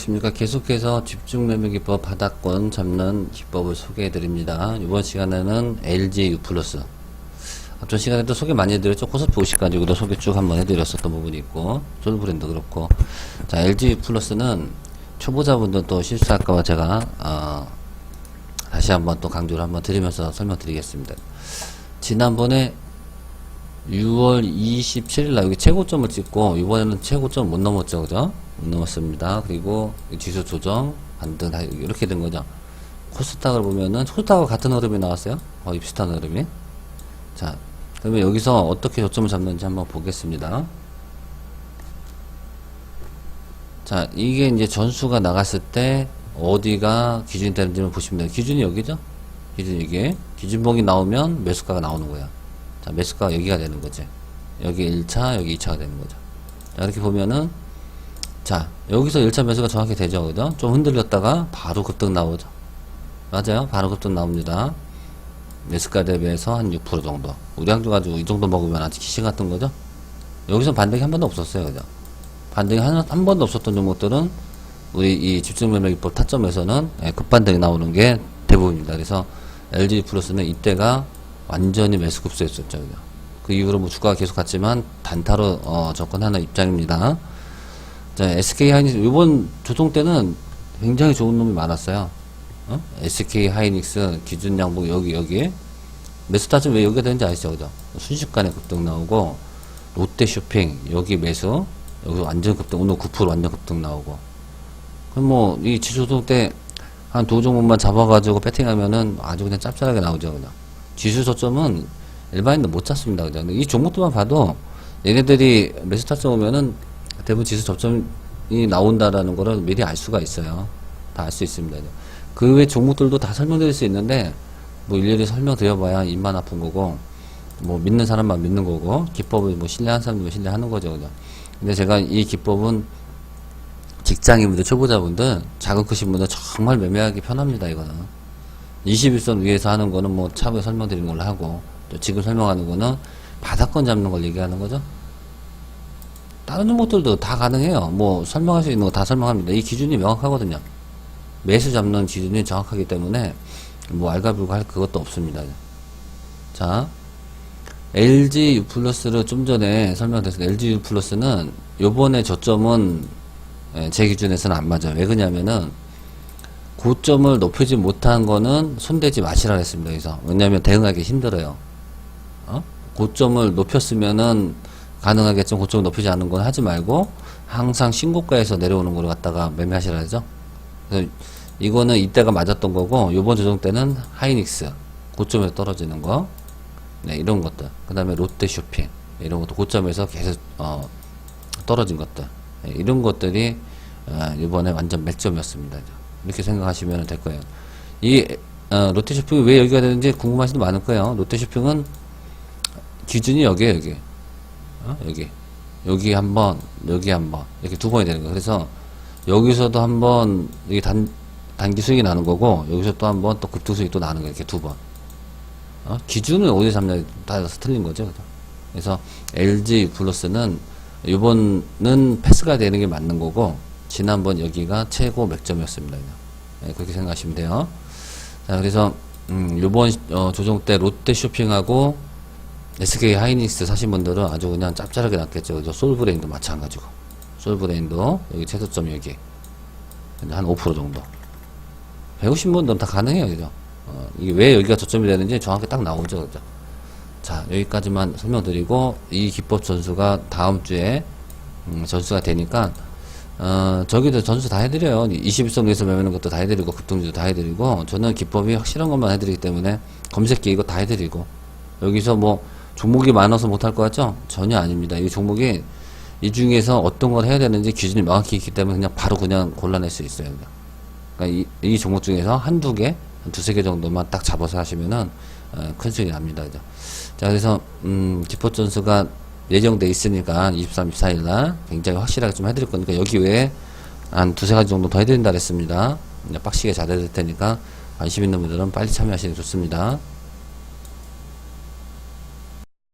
안녕하십니까. 계속해서 집중 매매 기법 바닥권 잡는 기법을 소개해 드립니다. 이번 시간에는 LG U 플러스. 앞전 시간에도 소개 많이 해드렸죠. 코스피 50 가지고도 소개 쭉 한번 해드렸었던 부분이 있고, 솔 브랜드 그렇고. 자, LG U 플러스는 초보자분들 또 실수할까봐 제가, 어, 다시 한번 또 강조를 한번 드리면서 설명드리겠습니다. 지난번에 6월 27일 날 여기 최고점을 찍고 이번에는 최고점 못 넘었죠 그죠 못 넘었습니다. 그리고 이 지수 조정 반등 다 이렇게 된 거죠. 코스닥을 보면은 코스닥과 같은 흐름이 나왔어요. 거의 비슷한 흐름이. 자 그러면 여기서 어떻게 저점을 잡는지 한번 보겠습니다. 자 이게 이제 전수가 나갔을 때 어디가 기준이 되는지를 보시면 돼요. 기준이 여기죠? 기준이 이게 기준봉이 나오면 매수가가 나오는 거야 자, 매수가가 여기가 되는 거지. 여기 1차, 여기 2차가 되는 거죠. 자, 이렇게 보면은, 자, 여기서 1차 매수가 정확히 되죠. 그죠? 좀 흔들렸다가 바로 급등 나오죠. 맞아요. 바로 급등 나옵니다. 매수가 대비해서 한 6% 정도. 우리 항주 가지고 이 정도 먹으면 아직 기시 같은 거죠? 여기서 반등이 한 번도 없었어요. 그죠? 반등이 한, 한 번도 없었던 종목들은 우리 이 집중매매 기법 타점에서는 예, 급반등이 나오는 게 대부분입니다. 그래서 LG 플러스는 이때가 완전히 매수 급소했었죠. 그죠? 그 이후로 뭐 주가가 계속 갔지만 단타로 어, 접근하는 입장입니다. 자, SK 하이닉스 이번 조정 때는 굉장히 좋은 놈이 많았어요. 어? SK 하이닉스 기준 양봉 여기 여기 매수 타점 왜 여기가 되는지 아시죠? 그죠? 순식간에 급등 나오고 롯데 쇼핑 여기 매수 여기 완전 급등 오늘 9% 완전 급등 나오고 그럼 뭐 이 지수조정 때 한 두 종목만 잡아가지고 배팅하면은 아주 그냥 짭짤하게 나오죠 그냥 지수 저점은 일반인도 못 잡습니다. 그죠? 이 종목들만 봐도 얘네들이 매수 타점 오면은 대부분 지수 저점이 나온다라는 거를 미리 알 수가 있어요. 다 알 수 있습니다. 그 외 종목들도 다 설명드릴 수 있는데 뭐 일일이 설명드려봐야 입만 아픈 거고 뭐 믿는 사람만 믿는 거고 기법을 뭐 신뢰하는 사람들만 신뢰하는 거죠. 그죠? 근데 제가 이 기법은 직장인분들, 초보자분들, 작은 크신 분들 정말 매매하기 편합니다. 이거는. 21선 위에서 하는 거는 뭐 차후에 설명드리는 걸로 하고 또 지금 설명하는 거는 바닥권 잡는 걸 얘기하는 거죠. 다른 종목들도 다 가능해요. 뭐 설명할 수 있는 거 다 설명합니다. 이 기준이 명확하거든요. 매수 잡는 기준이 정확하기 때문에 뭐 알가불가 할 그것도 없습니다. 자, LG U 플러스를 좀 전에 설명드렸어요. LG U 플러스는 요번에 저점은 예, 제 기준에서는 안 맞아요. 왜 그러냐면은 고점을 높이지 못한 거는 손대지 마시라 했습니다. 그래서 왜냐하면 대응하기 힘들어요. 어? 고점을 높였으면은 가능하겠지만 고점을 높이지 않는 건 하지 말고 항상 신고가에서 내려오는 거를 갖다가 매매하시라 하죠. 이거는 이때가 맞았던 거고 요번 조정 때는 하이닉스 고점에서 떨어지는 거 네, 이런 것들 그 다음에 롯데 쇼핑 이런 것도 고점에서 계속 어, 떨어진 것들 네, 이런 것들이 어, 이번에 완전 맥점이었습니다. 이렇게 생각하시면 될 거예요. 이 어, 롯데 쇼핑이 왜 여기가 되는지 궁금하신 분 많을 거예요. 롯데 쇼핑은 기준이 여기에요, 여기. 어? 여기. 여기 한 번, 여기 한 번. 이렇게 두 번이 되는 거예요. 그래서 여기서도 한 번, 여기 단, 단기 수익이 나는 거고, 여기서 또 한번 또 급등 수익이 또 나는 거예요. 이렇게 두 번. 어? 기준을 어디서 잡냐에 따라서 틀린 거죠. 그죠? 그래서 LG 플러스는 이번은 패스가 되는 게 맞는 거고, 지난번 여기가 최고 맥점이었습니다. 네, 그렇게 생각하시면 돼요. 자, 그래서 음, 요번 어, 조정 때 롯데 쇼핑하고 SK 하이닉스 사신 분들은 아주 그냥 짭짤하게 났겠죠. 그죠? 솔브레인도 마찬가지고. 솔브레인도 여기 최저점 여기. 한 5% 정도. 배우신 분들은 다 가능해요. 그죠? 어, 이게 왜 여기가 저점이 되는지 정확히 딱 나오죠. 그죠? 자, 여기까지만 설명드리고 이 기법 전수가 다음 주에 음, 전수가 되니까 어, 저기도 전수 다 해드려요. 21선 에서 매매는 것도 다 해드리고, 급등주도 다 해드리고, 저는 기법이 확실한 것만 해드리기 때문에, 검색기 이거 다 해드리고, 여기서 뭐, 종목이 많아서 못할 것 같죠? 전혀 아닙니다. 이 종목이, 이 중에서 어떤 걸 해야 되는지 기준이 명확히 있기 때문에 그냥 바로 그냥 골라낼 수 있어요. 그러니까 이, 이 종목 중에서 한두 개, 한 두세 개 정도만 딱 잡아서 하시면은, 어, 큰 수익이 납니다. 그죠? 자, 그래서, 음, 기법 전수가 예정돼 있으니까 23, 24일 날 굉장히 확실하게 좀 해드릴 거니까 여기 외에 한 두세 가지 정도 더 해드린다 그랬습니다. 빡시게 잘 해드릴 테니까 관심 있는 분들은 빨리 참여하시는 게 좋습니다.